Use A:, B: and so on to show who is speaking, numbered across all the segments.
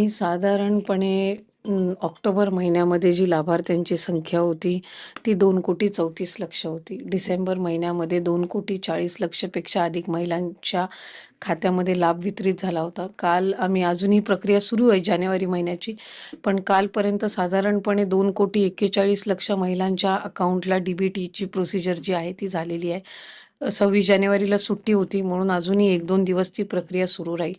A: आम्ही साधारणपणे ऑक्टोबर महिन्यामध्ये जी लाभार्थ्यांची संख्या होती ती दोन कोटी चौतीस लक्ष होती. डिसेंबर महिन्यामध्ये दोन कोटी चाळीस लक्षपेक्षा अधिक महिलांच्या खात्यामध्ये लाभ वितरित झाला होता. काल आम्ही अजूनही प्रक्रिया सुरू आहे जानेवारी महिन्याची पण कालपर्यंत साधारणपणे दोन कोटी एक्केचाळीस लक्ष महिलांच्या अकाउंटला डी बी टीची प्रोसिजर जी आहे ती झालेली आहे. सव्वीस जानेवारीला सुट्टी होती म्हणून अजूनही एक दोन दिवस ती प्रक्रिया सुरू राहील.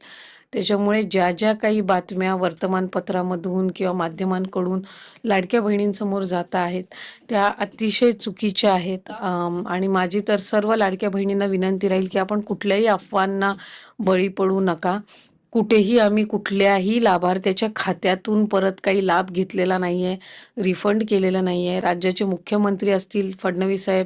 A: त्याच्यामुळे ज्या ज्या काही बातम्या वर्तमानपत्रामधून किंवा माध्यमांकडून लाडक्या बहिणींसमोर जात आहेत त्या अतिशय चुकीच्या आहेत. आणि माझी तर सर्व लाडक्या बहिणींना विनंती राहील की आपण कुठल्याही अफवांना बळी पडू नका. कुठेही आम्ही कुठल्याही लाभार्थ्याच्या खात्यातून परत काही लाभ घेतलेला नाही आहे रिफंड केलेला नाही आहे राज्याचे मुख्यमंत्री असतील फडणवीस साहेब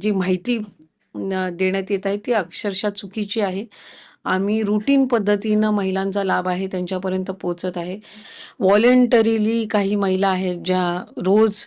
A: जी माहिती देण्यात येत आहे ती अक्षरशः चुकीची आहे. आम्ही रुटीन पद्धतीनं महिलांचा लाभ आहे त्यांच्यापर्यंत पोचत आहे. व्हॉलेंटरीली काही महिला आहेत ज्या रोज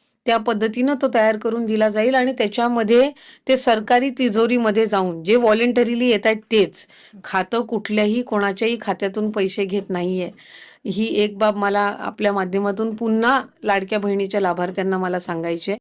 A: त्या पद्धतीनं तो तयार करून दिला जाईल आणि त्याच्यामध्ये ते सरकारी तिजोरीमध्ये जाऊन जे व्हॉलेंटरीली येत आहेत तेच खातं कुठल्याही कोणाच्याही खात्यातून पैसे घेत नाहीये ही एक बाब मला आपल्या माध्यमातून पुन्हा लाडक्या बहिणीच्या लाभार्थ्यांना मला सांगायची आहे.